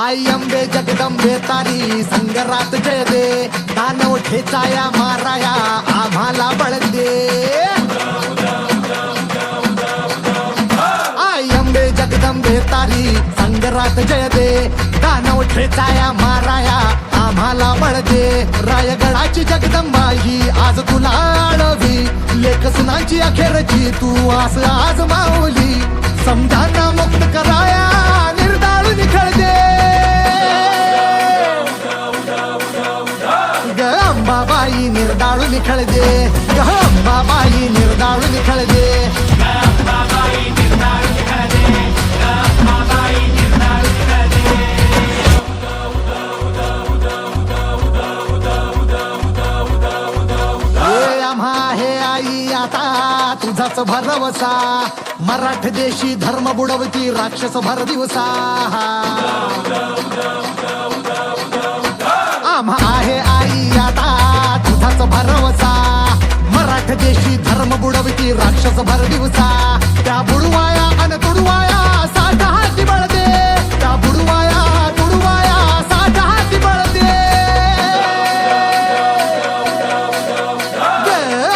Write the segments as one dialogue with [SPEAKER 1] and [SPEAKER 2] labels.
[SPEAKER 1] आई अंबे जगदंबे तारी संगरात जय दे दानव ठेचाया माराया आम्हाला बळ दे आई अंबे जगदंबे तारी संगरात जय दे दानव ठेचाया माराया आम्हाला बळ दे रायगडाची जगदंबा ही आज तुला आळवी. लेख सुनांची अखेरची तू आस आज माऊली. समजाना मुक्त कराया अंबाबाई निर्दाळून निखळ दे ग अंबाबाई निखळ दे हे आई आता तुझाच भरवसा. मराठ देशी धर्म बुडवती राक्षस भर दिवसा. बुडवती धर्म बुडवती राक्षस भर दिवसा. त्या बुडवाया अन तुडवाया साधा हाती बळते. त्या बुडवाया तुडवाया साधा हाती बळते.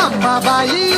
[SPEAKER 1] अंबाबाई.